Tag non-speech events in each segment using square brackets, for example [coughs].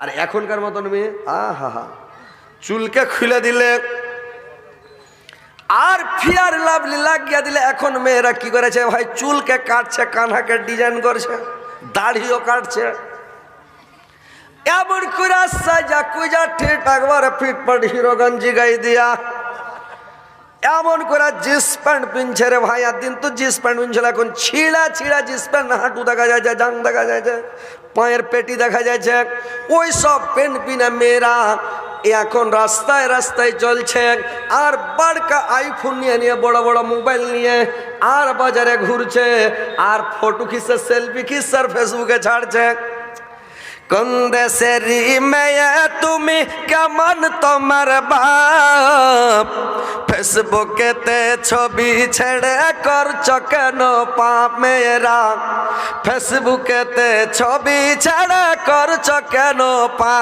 আর এখনকার মতন মেয়ে আহা হা হা চুলকে খুলে দিলে আর ফিয়ার লাভলি লাগিয়ে দিলে এখন মেয়েরা কি করেছে ভাই? চুলকে কাটছে, কানহাকে ডিজাইন করছে, দাড়িও কাটছে। এমন করে সাজা কুজা ঠিক একবার ফিটফাট হিরোগঞ্জি গাই দিয়া। এমন করে জিন্স প্যান্ট পিনছে রে ভাই আর দিন তো জিন্স প্যান্ট পিনছিল এখন ছিঁড়া ছিঁড়া জিন্স প্যান্ট, হাঁটু দেখা যাচ্ছে জাং দেখা যাচ্ছে পায়ের পেটি দেখা যাচ্ছে। ওই সব প্যান্ট পিনা মেয়েরা এখন রাস্তায় রাস্তায় চলছে। আর বাড়কা আইফোন নিয়ে নিয়ে বড় বড় মোবাইল নিয়ে আর বাজারে ঘুরছে। আর ফটো খিসে, সেলফি খিসে ফেসবুকে ছাড়ছে। কোন দেশেরই মেয়ে, তুমি কেমন তোমার বাপ? ফেসবুকেতে ছবি ছেড়ে করছ কেন পাপ মেয়েরা ফেসবুকেতে ছবি ছেড়ে করছ কেন পা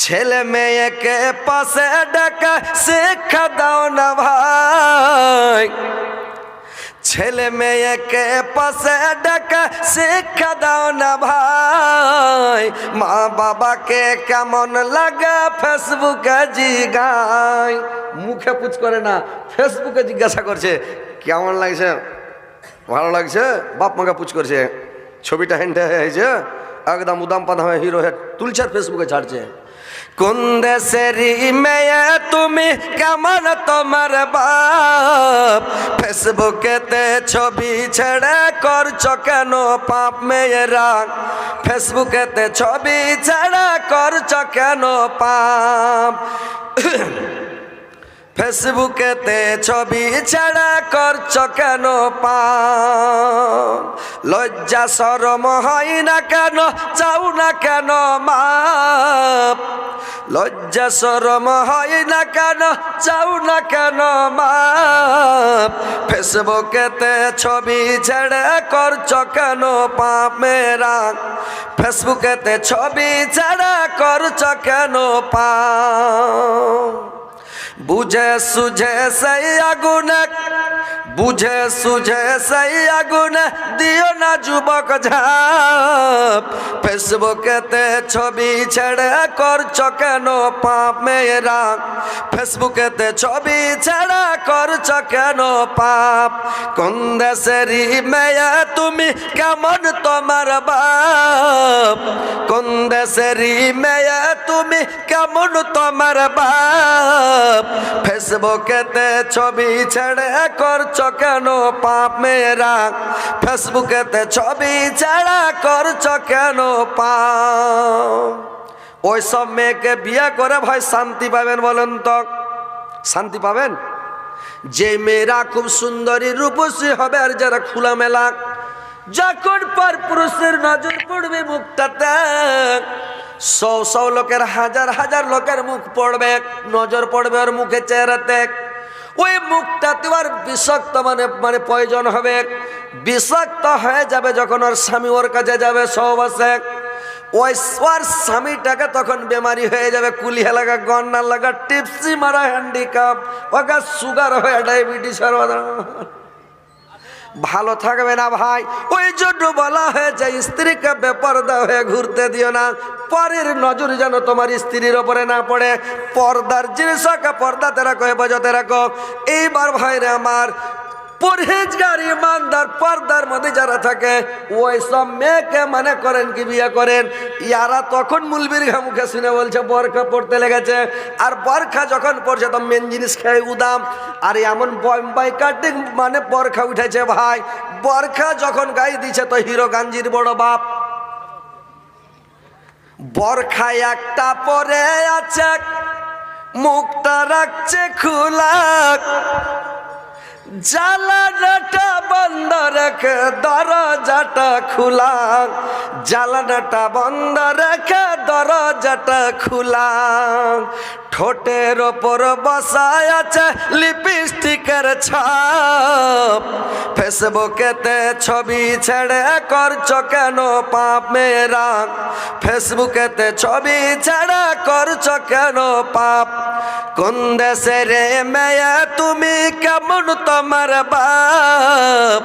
ছেলে মেয়েকে পাশে ডাকা শিক্ষা দাও না ভাই। ছেলে মেয়েকে পাশে ডাকা শিক্ষা দাও না ভাই। মা বাবাকে কেমন লাগে ফেসবুকে জিগাই। মুখে পুচ করে না, ফেসবুকে জিজ্ঞাসা করছে, কেমন লাগছে? ভালো লাগছে? বাপ মাকে পুচ করছে, ছবিটা হ্যান্ডে হয়েছে, একদম উদাম পাদা হয়ে হিরো হেড তুলছে ফেসবুকে ছাড়ছে। কোন দেশের মেয়ে তুমি? কেমন তোমার বাপ? ফেসবুকেতে ছবি ছেড়ে করছ কেন পাপ মেয়েরা? ফেসবুকেতে ছবি ছেড়ে করছ কেন পাপ? ফেসবুকেতে ছবি ছাড়া করছ কেন পাপ লজ্জা সরম হয় না কেন? চাও না কেন মাপ? লজ্জা সরম হয় না কেন? চাও না কেন মাপ? ফেসবুকেতে ছবি ছেড়ে করছ কেন পাপ মেরা ফেসবুকেতে ছবি ছেড়ে করছ কেন পাপ বুঝে সুঝে সেই আগুন, বুঝে সুঝে সেই আগুন দিও না যুবক ঝাপ। ফেসবুকেতে ছবি ছেড়ে করছ কেন পাপ মেয়েরা? ফেসবুকেতে ছবি ছাড়া করছ কেন পাপ? কোন দেশেরই মেয়ে তুমি কেমন তোমার বাপ? কোন দেশেরই মেয়ে তুমি কেমন তোমার বাপ? ফেসবুকেতে ছবি ছেড়ে করছ কেন পাপ মেয়েরা? ফেসবুকেতে ছবি ছাড়া করছ কেন পাপ? ওই সব মেয়েকে বিয়ে করে ভাই শান্তি পাবেন বলেন তো। শান্তি পাবেন? যে মেয়েরা খুব সুন্দরী রূপসী হবে আর যারা খোলামেলা, যখন পর পুরুষের নজর পড়বে মুখটাতে, সৌ সৌ লোকের হাজার হাজার লোকের মুখ পড়বে, নজর পড়বে ওর মুখে চেহারাতে। ওই মুখটাতে আর বিষাক্ত মানে মানে প্রয়োজন হবে। বিষাক্ত হয়ে যাবে যখন ওর স্বামী ওর কাছে যাবে সহবাসে। ওই স্বামীটাকে তখন বেমারি হয়ে যাবে কুলিয়া লাগা গন্না লাগা, টিপসি মারা হ্যান্ডিক্যাপ ওকে সুগার হয়ে ডায়াবেটিস ভালো থাকবে না ভাই। ওই জন্য বলা হয়েছে স্ত্রীকে বেপর্দা হয়ে ঘুরতে দিও না। পরের নজর যেন তোমার স্ত্রীর ওপরে না পড়ে। পর্দার জিনিসকে পর্দাতে রাখো হেফাজতে রাখো। এইবার ভাইরে আমার পরহেজগার, ইমানদার, পর্দার মধ্যে যারা থাকে ওই সব মেয়েকে মানে করেন কি বিয়ে করেন? ইয়ারা তখন মুলবির মুখে শুনে বলছে, বরখা পড়তে লেগেছে। আর বরখা যখন পড়ছে তো মেন জিনিস খেয়ে উদাম। আর এমন বম্বাই কাটিং মানে বরখা উঠেছে ভাই। বরখা যখন গাই দিছে, তো হিরো গাঞ্জির বড় বাপ। বরখা একটা পরে আছে, মুখটা রাখছে খোলা। জালানাটা বন্ধ রেখে দরজাটা খোলা। জালানাটা বন্ধ রেখে দরজাটা খোলা। ঠোঁটের ওপর বসায় আছে লিপস্টিকের ছাপ। ফেসবুকেতে ছবি ছেড়ে করছ কেন পাপ মেয়েরা? ফেসবুকেতে ছবি ছেড়ে করছ কেন পাপ? কোন দেশের মেয়ে তুমি কেমন তো আমার বাপ?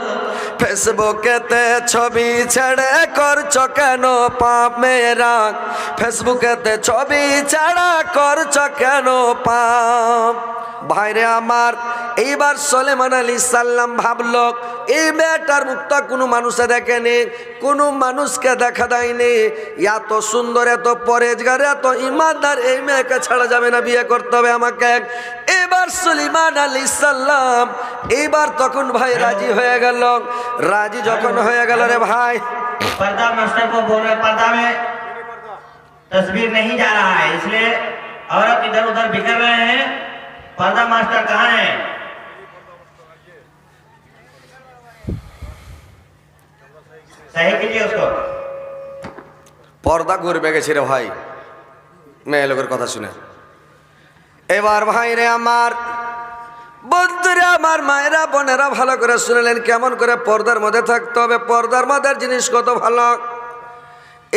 ফেসবুকেতে ছবি ছেড়ে করছ কেন পাপ মেয়েরা? ফেসবুকেতে ছবি ছাড়া করছ কেন পাপ ভাইরে আমার এইবার সলেমান আলী সাল্লাম ভাবল এই মেয়েটার মুখটা কোনো মানুষে দেখেনি কোনো মানুষকে দেখা দেয়নি এত সুন্দর এত পরেজগার এত ইমানদার এই মেয়েকে ছাড়া যাবে না বিয়ে করতে হবে আমাকে এবার সুলিমান আলী সাল্লাম এইবার তখন ভাই রাজি হয়ে গেল রাজি যখন হয়ে গেল রে ভাই पर्दा मास्टर को बोल रहे पर्दा में तस्वीर नहीं जा रहा है इसलिए औरत इधर उधर बिखर रहे हैं पर्दा मास्टर कहाँ है सही कीजिए उसको পর্দা ঘুরবে গেছে রে ভাই মেয়ে লোকের কথা শুনে এবার ভাই রে আমার বন্ধুরা আমার মায়েরা বোনেরা ভালো করে শুনলেন কেমন করে পর্দার মধ্যে থাকতে হবে পর্দার মধ্যে জিনিস কত ভালো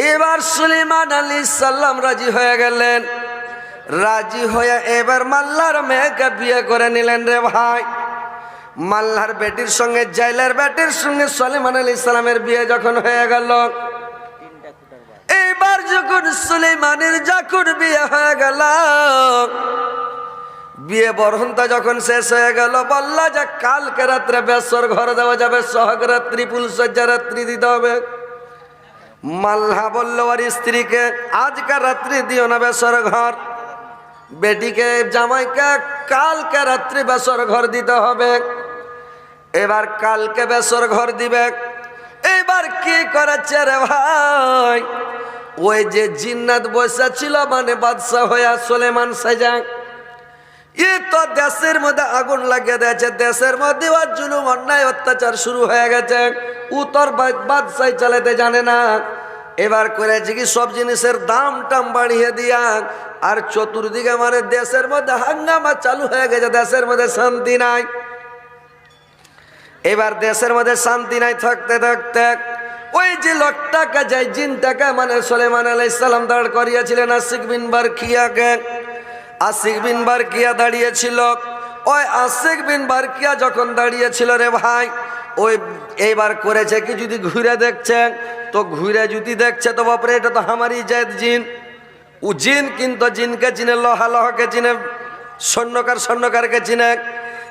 এবার সুলিমান আলী সাল্লাম রাজি হয়ে গেলেন রাজি হয়ে এবার মাল্লার মেয়েকে বিয়ে করে নিলেন রে ভাই। মাল্লার বেটির সঙ্গে, জাইলের বেটির সঙ্গে সলিমান আলী ইসলামের বিয়ে যখন হয়ে গেল এইবার যখন সুলেমানের যখন বিয়ে হয়ে গেল, বিয়ে বরহন্তা যখন শেষ হয়ে গেল, বললা যে কালকে রাত্রে বেসর ঘর দেওয়া যাবে, সহগ রাত্রি ফুলসজ্জা রাত্রি দিতে হবে। মাল্লা বলল, আর স্ত্রীকে আজকাল রাত্রি দিও না বেসর ঘর। বেটিকে জামাইকে কালকে রাত্রি বেসর ঘর দিতে হবে। এবার কালকে বেসর ঘর দিবে। এবার কি করেছে রে ভাই? ওই যে জিন্নাত বসে ছিল মানে বাদশাহ হইয়া সোলেমান সাজা। ই তো দেশের মধ্যে আগুন লাগিয়ে দিয়েছে। দেশের মধ্যে জুলুম, অন্যায়, অত্যাচার শুরু হয়ে গেছে। উত্তর বাদশাহ চালাতে জানে না। এবার করেছে কি সব জিনিসের দাম টাম বাড়িয়ে দিয়া আর চতুর্দিকে মানে দেশের মধ্যে হাঙ্গামা চালু হয়ে গেছে, দেশের মধ্যে শান্তি নাই। এবার দেশের মধ্যে শান্তি নাই থাকতে থাকতে ওই যে লোকটাকে যাই জিনটাকে মানে সোলেমান আলাইসাল্লাম দাঁড় করিয়েছিলেন, আশিক বিন বারকিয়াকে। আশিক বিন বারকিয়া দাঁড়িয়েছিল। ওই আশিক বিন বারকিয়া যখন দাঁড়িয়েছিল রে ভাই ওই এইবার করেছে কি যদি ঘুরে দেখছে? তো ঘুরে যদি দেখছে, তো বাপরে, এটা তো আমারই জেদ জিন। ও জিন কিন্তু জিনকে চিনে, লহা লহকে চিনে, স্বর্ণকার স্বর্ণকারকে চিনে।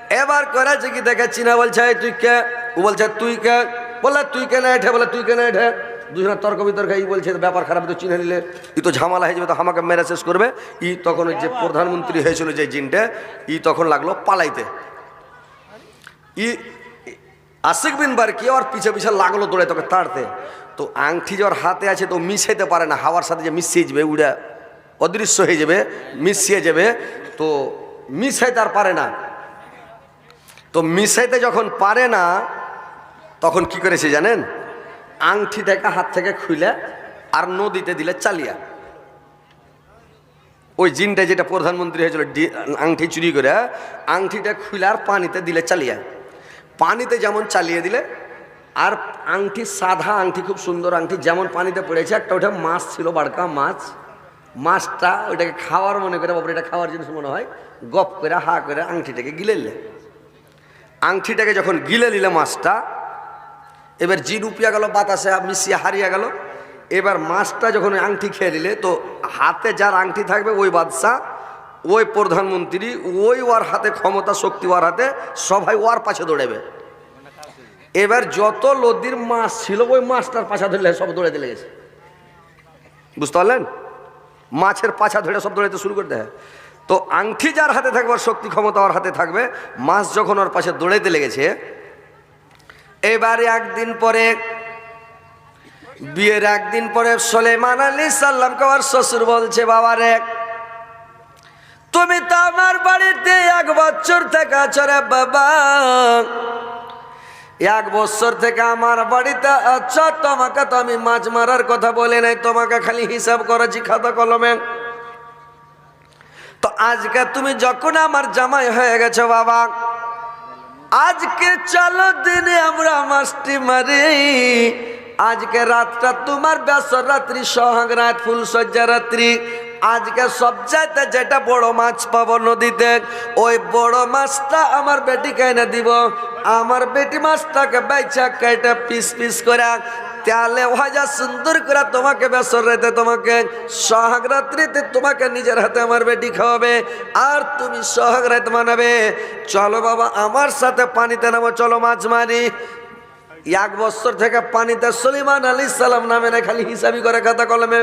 এবার করেছে কি দেখে, চিনা বলছে, "এই তুই কে? ও বলছে, তুই কে? বলে তুই কে না এঠে? বলে তুই কে না এঠে? দুজনের তর্ক বিতর্ক ই বলছে ব্যাপার খারাপ তো চিনে নিলে, ই তো ঝামেলা হয়ে যাবে, তো আমাকে মেরে শেষ করবে। ই তখন যে প্রধানমন্ত্রী হয়েছিল যে জিনটা, ই তখন লাগল পালাইতে। ই আশিক বিন বার কি আর পিছে পিছে লাগল দৌড়ে তোকে তাড়তে? তো আংটি যার হাতে আছে তো মিশাইতে পারে না, হাওয়ার সাথে যে মিশিয়ে যাবে, উড়া অদৃশ্য হয়ে যাবে, মিশিয়ে যাবে, তো মিশাইতে আর পারে না। তো মিশাইতে যখন পারে না, তখন কি করেছে জানেন? আংটিটাকে হাত থেকে খুলে আর নদীতে দিলে চালিয়া। ওই জিনটা যেটা প্রধানমন্ত্রী হয়েছিল আংটি চুরি করে আংটিটা খুলে আর পানিতে দিলে চালিয়া। পানিতে যেমন চালিয়ে দিলে, আর আংটি সাদা আংটি, খুব সুন্দর আংটি, যেমন পানিতে পড়েছে, একটা ওটা মাছ ছিল, বাড়কা মাছ। মাছটা ওইটাকে খাওয়ার মনে করে বাপরে এটা খাওয়ার জিনিস মনে হয়, গপ করে, হা করে আংটিটাকে গিলে নিলে। আংটিটাকে যখন গিলে নিলে মাছটা, এবার জিন উপিয়া গেল, বাতাসে মিশিয়ে হারিয়ে গেল, এবার মাছটা যখন আংটি খেয়ে নিলে, তো হাতে যার আংটি থাকবে, ওই বাদশাহ ওই প্রধানমন্ত্রী, ওই ওর হাতে, ক্ষমতা, শক্তি ওর হাতে, সবাই ওর পাশে দৌড়াবে। এবার যত লদির মাছ ছিল, ওই মাছটার পাশা ধরলে সব দৌড়াতে লেগেছে বুঝতে পারলেন? মাছের পাছা ধরে সব দৌড়াতে শুরু করে দেয়। তো আংটি যার হাতে থাকবে, ওর শক্তি, ক্ষমতা ওর হাতে থাকবে, মাছ যখন ওর পাশে দৌড়াইতে লেগেছে, এবারে একদিন পরে, বিয়ের একদিন পরে সোলেমান আলী সাল্লামকে আমার শ্বশুর বলছে, বাবারে তুমি তো আমার বাড়িতে এক বছর থেকে আছো রে বাবা। এক বছর থেকে আমার বাড়িতে আছো, তোমাকে তো আমি মাছ মারার কথা বলে নাই, তোমাকে খালি হিসাব করেছি খাতা কলমে। তো আজকে তুমি যখন আমার জামাই হয়ে গেছো বাবা, আজকে চলো দিনে আমরা মাস্টি মারি। আজকে রাতটা তোমার বেসর রাত্রি, সোহাগ রাত ফুল সজ্জা রাত্রি। আজকে সবচাইতে যেটা বড় মাছ পাবো নদীতে, ওই বড় মাছটা আমার বেটিকে এনে দিব। আমার বেটি মাছটাকে বেচা কেটে পিস পিস করে তাহলে ভাজা সুন্দর করে তোমাকে বেসর রাতে তোমাকে, সোহাগ রাত্রিতে তোমাকে নিজের হাতে আমার বেটি খাওয়াবে, আর তুমি সোহাগ রাত মানাবে। চলো বাবা, আমার সাথে পানিতে নামো, চলো মাছ মারি। এক বছর থেকে পানিতে সলিমান আলী সালাম নামে না, খালি হিসাবি করে খাতা কলমে।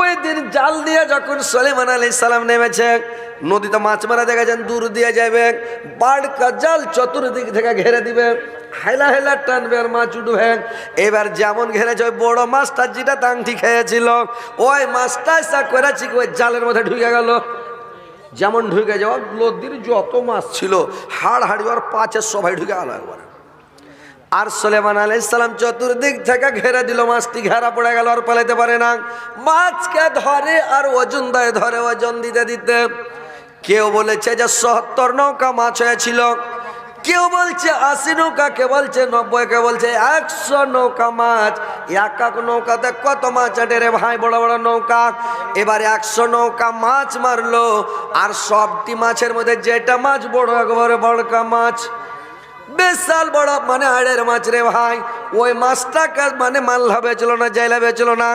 ওই দিন জাল দিয়ে যখন সলিমান আলী সালাম নেমেছে, নদীতে মাছ মারা দেখা দেখেছেন দূর দিয়ে যাবে, বাড়কা জাল চতুর্দিক থেকে ঘেরে দিবে, হেলা হেলা টানবে আর মাছ উঠবে। এবার যেমন ঘেরেছে, ওই বড় মাছটা যেটা তাংটি খেয়েছিল, ওই মাছটা এসা করেছি ওই জালের মধ্যে ঢুকে গেল। যেমন ঢুকে যাওয়া নদীর যত মাছ ছিল, হাড় হাড়ি আর পাঁচের সবাই ঢুকে গেল একবার। আর সোলেমান আলাইসালাম চতুর্দিক থেকে ঘেরে দিল, মাছটি ঘেরা পড়ে গেল আর পালাইতে পারে না। মাছকে ধরে আর ওজন দেয় ধরে ওজন দিতে দিতে কেউ বলেছে যে সত্তর নৌকা মাছ হয়েছিল। কেউ বলছে আশি নৌকা কে বলছে নব্বই কে বলছে একশো নৌকা মাছ। এক এক নৌকাতে কত মাছ আটে রে ভাই, বড় বড় নৌকা। এবার একশো নৌকা মাছ মারলো, আর সবটি মাছের মধ্যে যেটা মাছ বড়, একবারে বড়কা মাছ। বিশাল বড় মানে আড়ের মাছ রে ভাই। ওই মাছটাকে মানে মাল্লা বেচল না জাইলা বেচল না।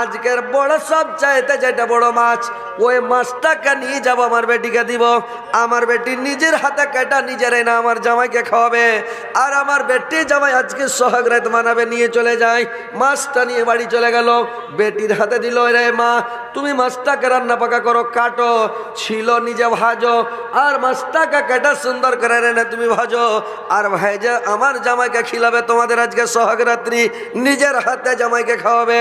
আজকের বড় সব চাইতে যেটা বড় মাছ, ওই মাছটাকে নিয়ে যাব আমার বেটিকে দিব। আমার বেটি নিজের হাতে কেটা, নিজের না আমার জামাইকে খাওয়াবে। আর আমার বেটি জামাই আজকে সোহাগ রাত মানাবে, নিয়ে চলে যায়। মাছটা নিয়ে বাড়ি চলে গেল। বেটির হাতে দিল রে মা, তুমি মাছটাকে রান্না পাকা করো, কাটো। ছিল নিজে ভাজো। আর মাছটাকে কেটে সুন্দর করে রে না তুমি ভাজো। আর ভাইজে আমার জামাইকে খিলাবে, তোমাদের আজকে সোহাগ রাত্রি নিজের হাতে জামাইকে খাওয়াবে।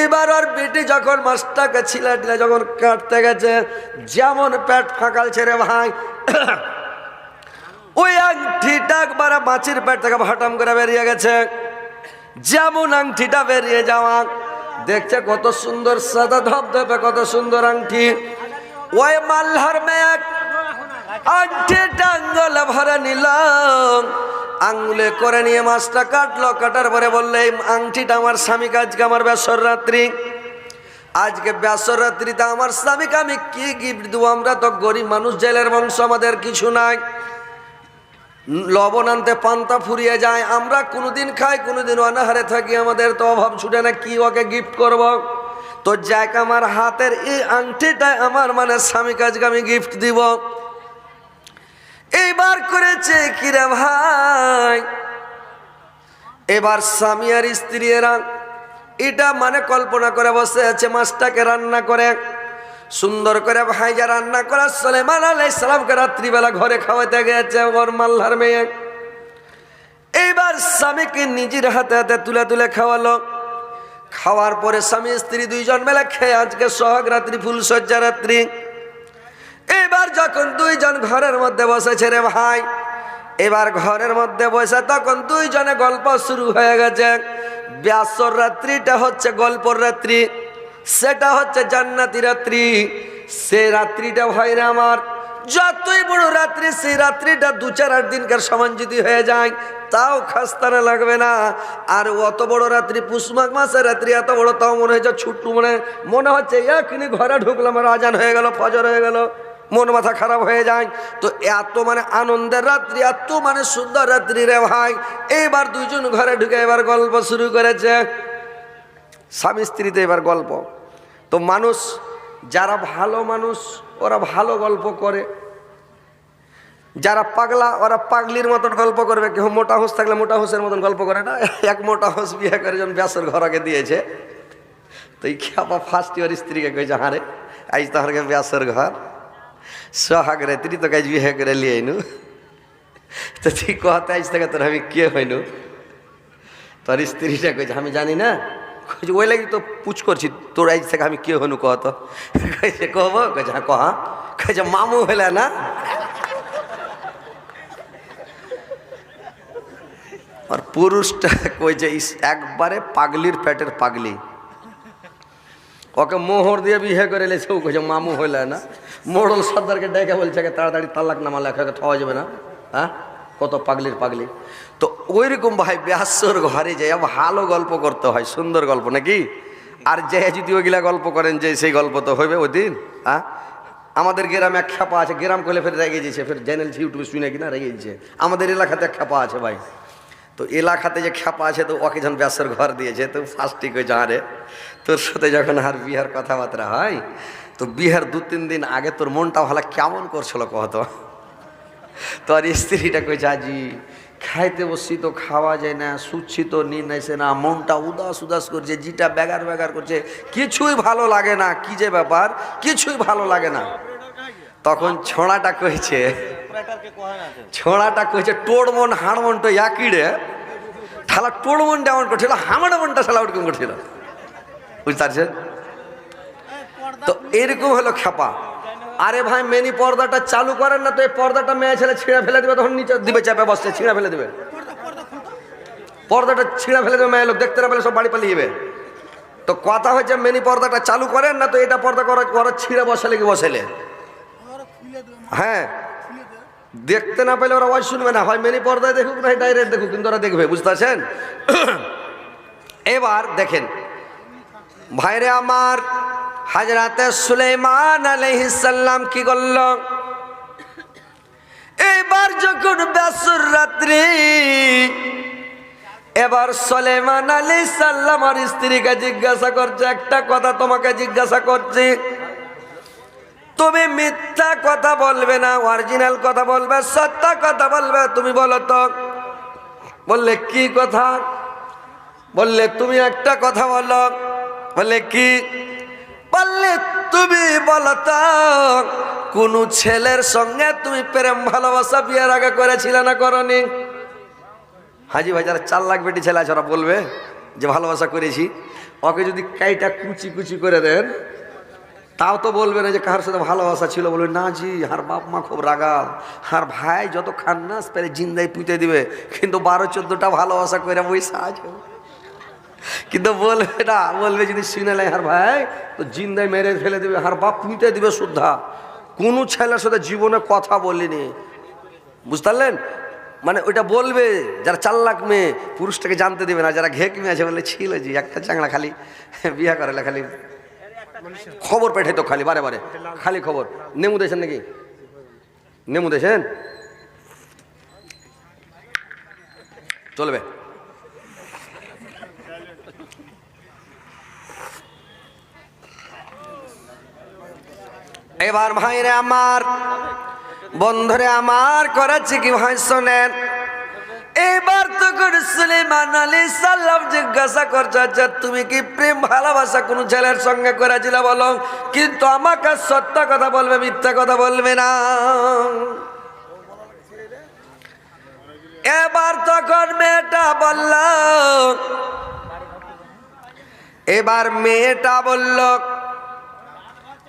এবার আর বেটি যখন মাছটাকে ছিলা টিলা যখন কাটতে গেছে, যেমন পেট ফাঁকাল ছেড়ে ভাই। ওই আংটিটা একবার মাছের পেট থেকে ভাটাম করে বেরিয়ে গেছে। যেমন আংটিটা বেরিয়ে যাওয়া। দেখছে কত সুন্দর সাদা ধপধপে, কত সুন্দর আংটি। ওই মাল্লার মেয়ে আংটিটা আঙ্গুলে ভরে নিল আঙ্গুলে করে নিয়ে মাছটা কাটলো, কাটার পরে বললে, এই আংটিটা আমার স্বামীকে আজকে আমার বেসর রাত্রি আজকে বেসর রাত্রিতে আমার স্বামীকে আমি কি গিফট দেবো? আমরা তো গরিব মানুষ, জেলের বংশ আমাদের কিছু নাই। লবণ আনতে পান্তা ফুরিয়ে যায়, আমরা কোনোদিন খাই, কোনোদিন অনাহারে থাকি, আমাদের তো অভাব ছুটে না, কি ওকে গিফট করব। তো যাক, আমার হাতের এই আংটিটা আমার মানে স্বামী কাজকে আমি গিফট দিব। এইবার করেছে কিরে ভাই? এবার স্বামী আর স্ত্রী এরা এটা মানে কল্পনা করে বসে আছে, মাছটাকে রান্না করে, সুন্দর করে ভাইজা রান্না করা, সলেমান আলাই সালামকে রাত্রিবেলা ঘরে খাওয়াতে গেছে ওর মাল্লার মেয়ে। এইবার স্বামীকে নিজের হাতে হাতে তুলে তুলে খাওয়ালো। খাওয়ার পরে স্বামী স্ত্রী দুইজন মেলা খেয়ে আজকে সোহাগ রাত্রি ফুলসজ্জা রাত্রি। এবার যখন দুইজন ঘরের মধ্যে বসেছে রে ভাই, এবার ঘরের মধ্যে বসে তখন দুইজনে গল্প শুরু হয়ে গেছে। ব্যাসর রাত্রিটা হচ্ছে গল্পর রাত্রি, সেটা হচ্ছে জান্নাতি রাত্রি। সে রাত্রিটা ভাইরা আমার, যতই বড় রাত্রি, সেই রাত্রিটা দু চার আট দিনকার সমান যদি হয়ে যায়, তাও খাস্তানা লাগবে না। আর অত বড় রাত্রি, পুষমাঘ মাসের রাত্রি, এত বড় তাও মনে হয়েছে ছুট্টু মনে মনে হচ্ছে এখনই ঘরে ঢুকলাম আর আজান হয়ে গেল, ফজর হয়ে গেল। মন মাথা খারাপ হয়ে যায়। তো এত মানে আনন্দের রাত্রি, এত মানে সুন্দর রাত্রি রে ভাই। এইবার দুইজন ঘরে ঢুকে এবার গল্প শুরু করেছে। স্বামী স্ত্রীতে এবার গল্প। তো মানুষ, যারা ভালো মানুষ, ওরা ভালো গল্প করে। যারা পাগলা, ওরা পাগলির মতন গল্প করবে। কেউ মোটা হোস থাকলে মোটা হোসের মতন গল্প করে না? এক মোটা হোস বিয়ে করে যখন ব্যাসের ঘরকে দিয়েছে। তো এই খেপা ফার্স্ট ইয়ার স্ত্রীকে কয়েছে হারে আজ তাহার ব্যাসের ঘর। সোহাগ রে তিনি তো কাজ বিহে করে লিয়ে আইনু তো তুই কথায় আইস থাকে তোর আমি কে হইনু তোর স্ত্রীটা কইছে আমি জানি না কইছে ওই লাগি তো পুছ করছি তোর আইস থেকে আমি কে হইনু কহ তো কইছে কব কইছে হ্যাঁ কহা কইছে মামু হইলে না আর পুরুষটা কইছে একবারে পাগলির পেটের পাগলি। ওকে মোহর দিয়ে বিহে করে লেছে, ও কইছে মামু হইলে না মোড়ল সর্দারকে ডেকে বলছে "একে তাড়াতাড়ি তালাক নামা লেখাকে খাওয়া যাবে না। হ্যাঁ? কত পাগলির পাগলি। তো ওই রকম ভাই ব্যাসর ঘরে যাই ভালো গল্প করতে হয়, সুন্দর গল্প নাকি? আর যে যদি ওইগুলা গল্প করেন যে সেই গল্প তো হইবে ওই দিন হ্যাঁ? আমাদের গ্রামে এক খেপা আছে, গ্রাম করলে ফের রেগে যেছে ফের চ্যানেল ইউটিউবে শুনে কিনা রেগে যেছে আমাদের এলাকাতে এক খেপা আছে ভাই। তো এলাকাতে যে খেপা আছে তো ওকে যখন ব্যাসের ঘর দিয়েছে, তো ফার্স্টই কই রে তোর সাথে যখন আর বিহার কথাবার্তা হয় তো বিহার দু তিন দিন আগে তোর মনটা ভালো কেমন করছিল কত তোর স্ত্রীটা কইছে আজি খাইতে বসছি তো খাওয়া যায় না, শুচ্ছি তো নি নাইছে না, মনটা উদাস উদাস করছে, জিটা বেগার বেগার করছে, কিছুই ভালো লাগে না, কি যে ব্যাপার, কিছুই ভালো লাগে না। তখন ছোঁড়াটা কইছে ছোঁড়াটা কইছে টোড় মন হাড় মন তো রে। ঠালা টোড় মন ডেমন করছিল হামাড় মনটা শালা ওরকম করছিল বুঝতে পারছেন? তো এরকম হলো খেপা আরে ভাই, মেনি পর্দাটা চালু করেন না তো এই পর্দাটা মেয়ে ছেলে ছিঁড়ে ফেলে দেবে, তখন নিচে দিবে, চাপে বসছে, ছিঁড়ে ফেলে দেবে। পর্দাটা ছিঁড়ে ফেলে দেবে, মেয়ে লোক দেখতে না পেলে সব বাড়ি পালিয়ে যাবে। তো কথা হচ্ছে মেনি পর্দাটা চালু করেন না তো এটা পর্দা করে করে ছিঁড়ে বসালে কি বসালে? হ্যাঁ। দেখতে না পেলে ওরা ওয়াজ শুনবে না। হয় মেনি পর্দায় দেখুক না ডাইরেক্ট দেখুক, কিন্তু ওরা দেখবে বুঝতে পারছেন এবার দেখেন, ভাইরে আমার হাজরাতে সুলেমান আলহিসাল্লাম কি করল এবার যখন বেসুর রাত্রি, এবার সলেমান আলী সাল্লাম আর স্ত্রীকে জিজ্ঞাসা করছে, একটা কথা তোমাকে জিজ্ঞাসা করছি। তুমি মিথ্যা কথা বলবে না, অরিজিনাল কথা বলবে, সত্য কথা বলবে, তুমি বলো তো। বললে, কি কথা? বললে, তুমি একটা কথা বলো। বললে, কি? বললে তুমি বলো তো, কোন ছেলের সঙ্গে তুমি প্রেম, ভালোবাসা, বিয়ের আগে করেছিলে না করনি? হাজি ভাই, যারা চার লাখ বেটি ছেলে আছে, ওরা বলবে যে ভালোবাসা করেছি। ওকে যদি কাইটা কুচি কুচি করে দেন, তাও তো বলবে না যে কার সাথে ভালোবাসা ছিল বলবে, না জি আর বাপ মা খুব রাগাল। আর ভাই যত খান্নাস পেরে জিন্দাই পুঁতে দিবে, কিন্তু বারো, চোদ্দটা ভালোবাসা করে বৈশা আছে। কিন্তু বলবে না, বলবে যদি শুনে লাই হার ভাই তো জিন্দাই মেরে ফেলে দেবে হার বাপ পুঁতে দেবে শুদ্ধা কোনো ছেলের সাথে জীবনে কথা বলিনি। বুঝতে পারলেন মানে ওইটা বলবে, যারা চার লাখ মেয়ে, পুরুষটাকে জানতে দেবে না, যারা ঘেক মেয়ে আছে বলে ছিল জি, একটা চাংলা খালি, বিয়া করেলে খালি। খবর পেঠে তো খালি, বারে বারে। খালি খবর। নেমু দিয়েছেন নাকি? নেমু দিয়েছেন চলবে। এবার ভাইরে আমার, বন্ধুরে আমার করেছে কি ভাই শোনেন? এবার তো সুলেমান আলী সাল্লাম জিজ্ঞাসা করছ আচ্ছা তুমি কি প্রেম, ভালোবাসা কোনো ছেলের সঙ্গে করেছিল বলো? কিন্তু আমাকে সত্য কথা বলবে, মিথ্যা কথা বলবে না। এবার তখন মেয়েটা বলল, এবার মেয়েটা বলল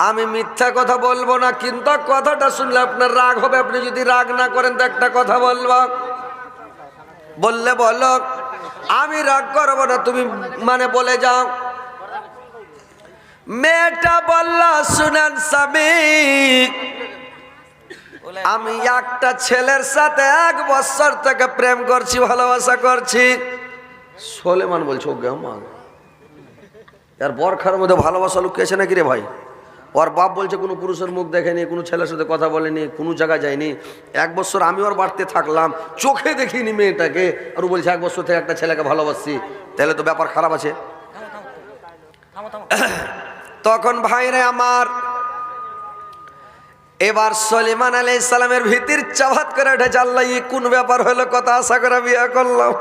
আমি মিথ্যা কথা বলব না, কিন্তু কথাটা শুনলে আপনার রাগ হবে। আপনি যদি রাগ না করেন তো একটা কথা বলব। বললে বলো, আমি রাগ করব না, তুমি মানে বলে যাও। মেয়েটা বলল, শুনেন স্বামী, আমি একটা ছেলের সাথে এক বছর থেকে প্রেম করছি, ভালোবাসা করছি। সোলেমান বলছো আমার আর বরখার মধ্যে ভালোবাসা লুকিয়েছে নাকি রে ভাই? ওর বাপ বলছে, কোনো পুরুষের মুখ দেখেনি, কোনো ছেলের সাথে কথা বলেনি, কোনো জায়গায় যায়নি। এক বছর আমি ওর বাড়তে থাকলাম, চোখে দেখিনি মেয়েটাকে। আর ও বলছে, এক বছর থেকে একটা ছেলেকে ভালোবাসছি। তাহলে তো ব্যাপার খারাপ আছে। [coughs] তখন ভাইরে আমার, এবার সলিমান আলী ইসলামের ভিতির চাবাত করে উঠেছে, আল্লাহ ই কোন ব্যাপার হলো কথা আশা করে বিয়ে করলাম।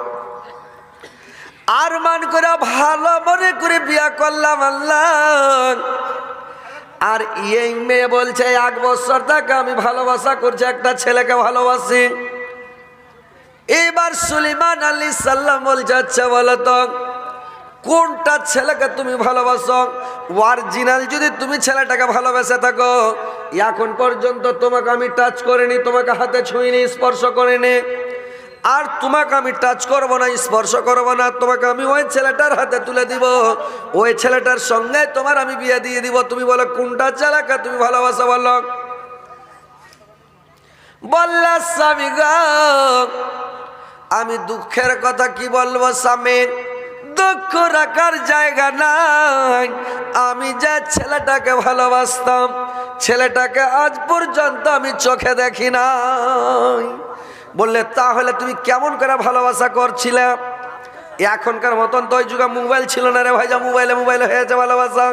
আর মান করে, ভালো মনে করে বিয়া করলাম, আল্লাহ। আর এই মেয়ে বলছে, এক বছর থেকে আমি ভালোবাসা করছি, একটা ছেলেকে ভালোবাসি। এবার সুলিমান আলী সাল্লাম বলছে আচ্ছা বলো তো, কোনটা ছেলেকে তুমি ভালোবাসো? অরিজিনাল যদি তুমি ছেলেটাকে ভালোবেসে থাকো, এখন পর্যন্ত তোমাকে আমি টাচ করিনি, তোমাকে হাতে ছুঁইনি, স্পর্শ করিনি। আর তোমাকে আমি টাচ করব না, স্পর্শ করব না, তোমাকে আমি ওই ছেলেটার হাতে তুলে দিব। ওই ছেলেটার সঙ্গে তোমার আমি বিয়ে দিয়ে দিব। তুমি বলো, কোনটা চালাকা, তুমি ভালোবাসো বলো। বললা, স্বামী আমি দুঃখের কথা কি বলব স্বামী? দুঃখ রাখার জায়গা নাই। আমি যে ছেলেটাকে ভালোবাসতাম, ছেলেটাকে আজ পর্যন্ত আমি চোখে দেখি নাই। বললে, তাহলে তুমি কেমন করে ভালোবাসা করছিলে? এখনকার মতন তো ওই যুগে মোবাইল ছিল না রে ভাইজা মোবাইলে মোবাইলে হয়েছে ভালোবাসা।